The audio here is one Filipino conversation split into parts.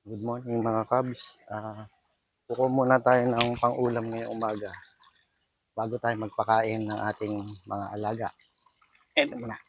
Good morning mga kabs. Ah, kuko muna tayo ng pang-ulam ngayong umaga bago tayo magpakain ng ating mga alaga. Ito muna.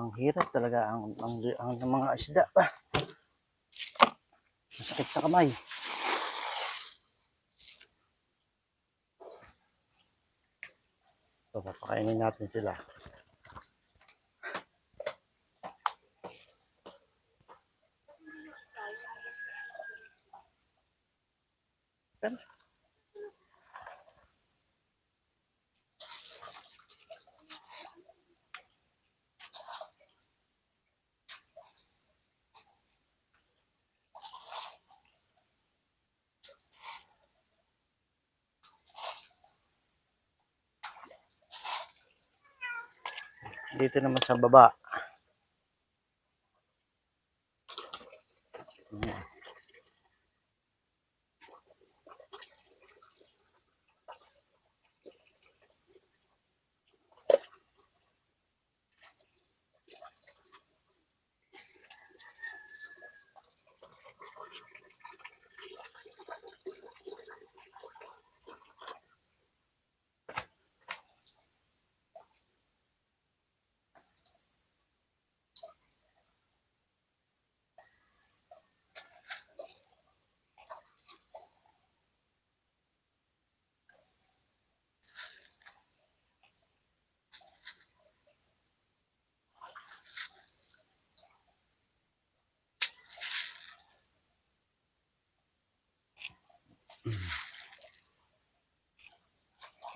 Ang hirap talaga ang, ang, ang, ang mga isda pa. Masakit sa kamay. So, papakainin natin sila. Dito naman sa baba.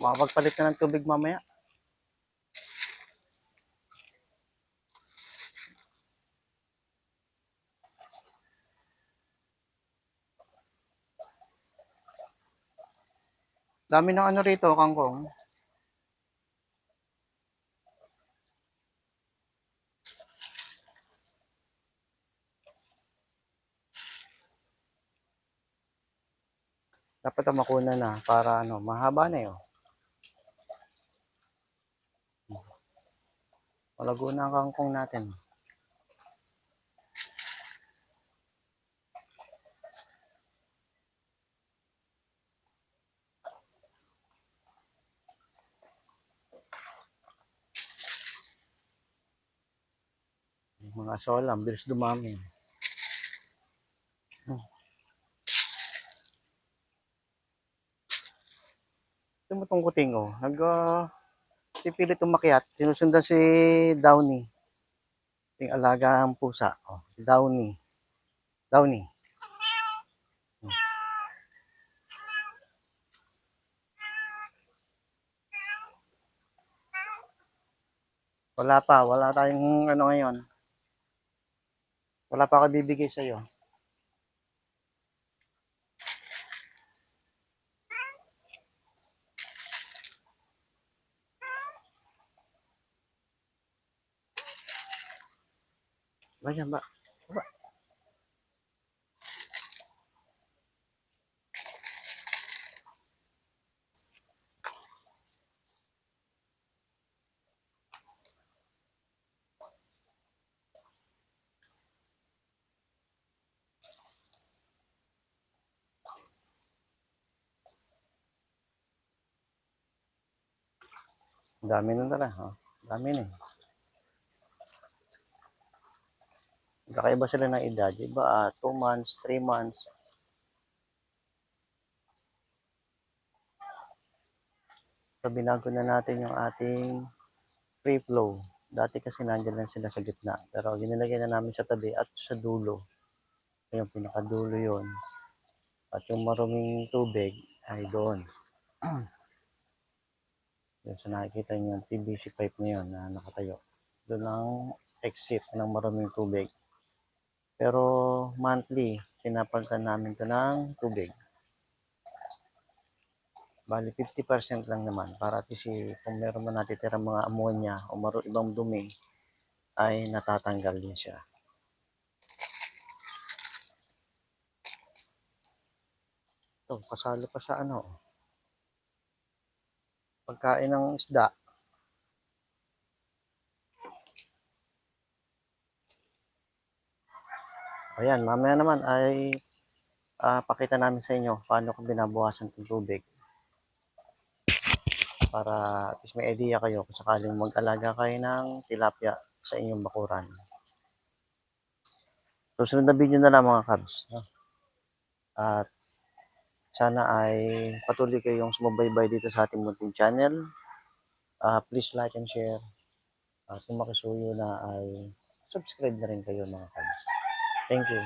Makapagpalit na ng tubig mamaya. Dami ng ano rito, kangkong. Dapat ang makuna na para ano, mahaba na 'yo. Malago na ang kangkong natin. Yung Mga sola, ang bilis dumami. Hmm. Ito mo tong kuting oh. Nag uh, pipilit umakyat. Sinusundan si Downy. Yung alaga ang pusa. Oh, si. Downy. Hmm. Wala pa, wala tayong ano ngayon. Wala pa ako bibigay sa iyo. Ganyan ba? Ba? Ang dami nun tala. Oh. Ang dami na Kakaiba sila ng edad. Iba, 2 months, 3 months. So, binago na natin yung ating free flow. Dati kasi nandiyan lang sila sa gitna. Pero ginilagay na namin sa tabi at sa dulo. Yung pinakadulo yon At yung maruming tubig ay doon. Yan sa nakikita niyo yung PVC pipe na yun na nakatayo. Doon ang exit ng maruming tubig. Pero monthly, pinapalitan namin to ng tubig. Bali, 50% lang naman para at least eh, kung meron man natitira mga ammonia o maro ibang dumi, ay natatanggal din siya. Ito, kasalo pa sa ano. Pagkain ng isda. Ayan, mamaya naman ay ah, pakita namin sa inyo paano ko binabawasan ng tubig. Para at least may idea kayo kung sakaling mag-alaga kayo ng tilapia sa inyong bakuran. Susunod na video na lang mga kabs. At sana ay patuloy kayong sumubaybay dito sa ating munting channel. Ah, please like and share. At kung makisuyo na ay subscribe na rin kayo mga kabs. Thank you.